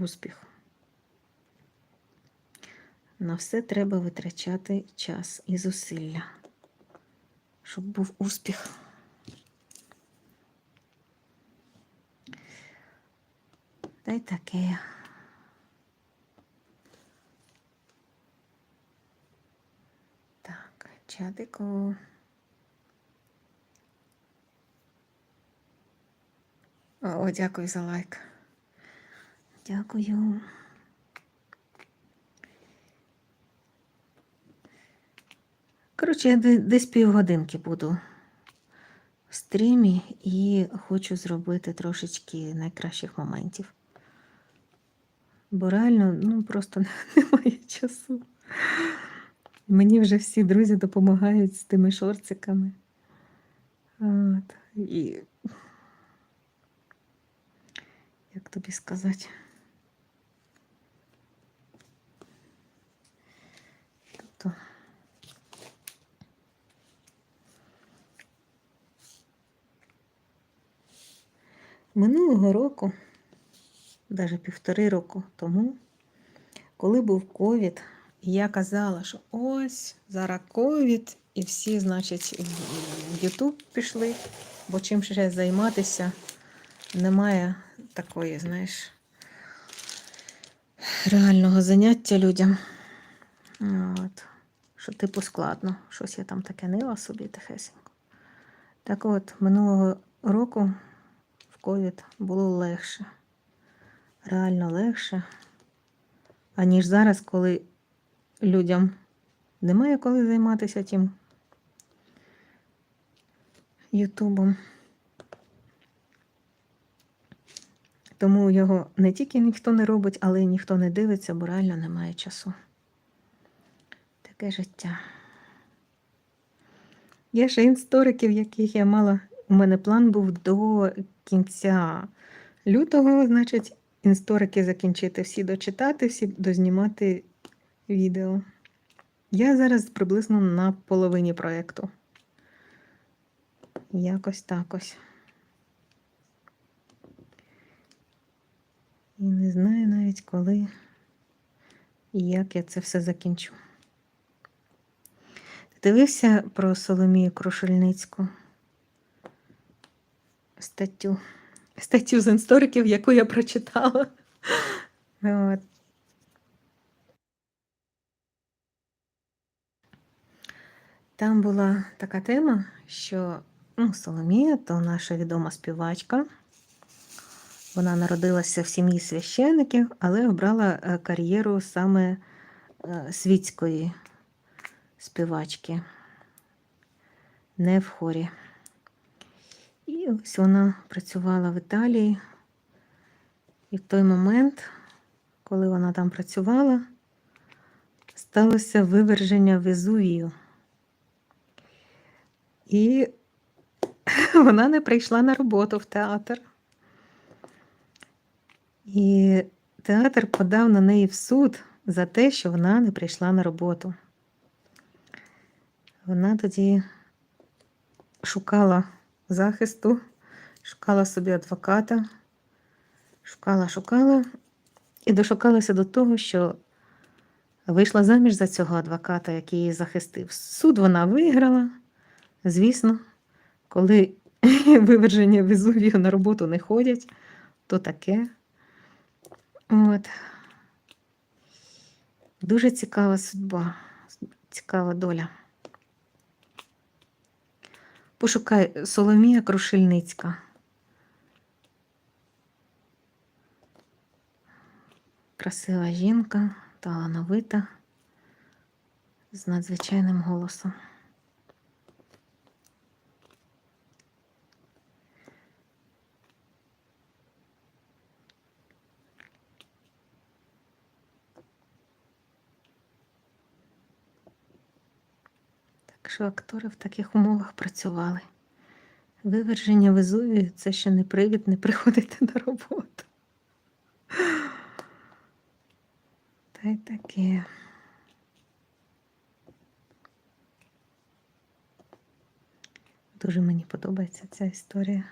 успіх. На все треба витрачати час і зусилля, щоб був успіх. Та й таке. Так, чадику. О, дякую за лайк. Дякую. Коротше, я десь півгодинки буду в стрімі і хочу зробити трошечки найкращих моментів. Бо реально, ну просто немає часу. Мені вже всі друзі допомагають з тими шорциками. От. І... Як тобі сказати? Минулого року, навіть півтори року тому, коли був ковід, я казала, що ось зараз ковід, і всі, значить, в Ютуб пішли, бо чим ще займатися, немає такої, знаєш, реального заняття людям. От. Що типу складно, щось я там таке нила собі тихесенько. Так от, минулого року ковід було легше, реально легше, аніж зараз, коли людям немає коли займатися тим Ютубом. Тому його не тільки ніхто не робить, але й ніхто не дивиться, бо реально немає часу. Таке життя. Є ще істориків, яких я мала. У мене план був до кінця лютого, значить, історики закінчити всі дочитати, всі дознімати відео. Я зараз приблизно на половині проєкту. Якось так ось. І не знаю навіть коли і як я це все закінчу. Дивився про Соломію Крушельницьку? Статтю. Статтю з істориків, яку я прочитала. От. Там була така тема, що ну, Соломія то наша відома співачка. Вона народилася в сім'ї священиків, але обрала е, кар'єру саме е, світської співачки, не в хорі. І ось вона працювала в Італії. І в той момент, коли вона там працювала, сталося виверження Везувію. І вона не прийшла на роботу в театр. І театр подав на неї в суд за те, що вона не прийшла на роботу. Вона тоді шукала захисту, шукала собі адвоката, шукала, шукала і дошукалася до того, що вийшла заміж за цього адвоката, який її захистив. Суд вона виграла, звісно, коли виверження Везувію на роботу не ходять, то таке. От. Дуже цікава судьба, цікава доля. Пошукай Соломія Крушельницька. Красива жінка, талановита, з надзвичайним голосом. Що актори в таких умовах працювали. Виверження Везувію це ще не привід не приходити на роботу. Та й таке. Дуже мені подобається ця історія.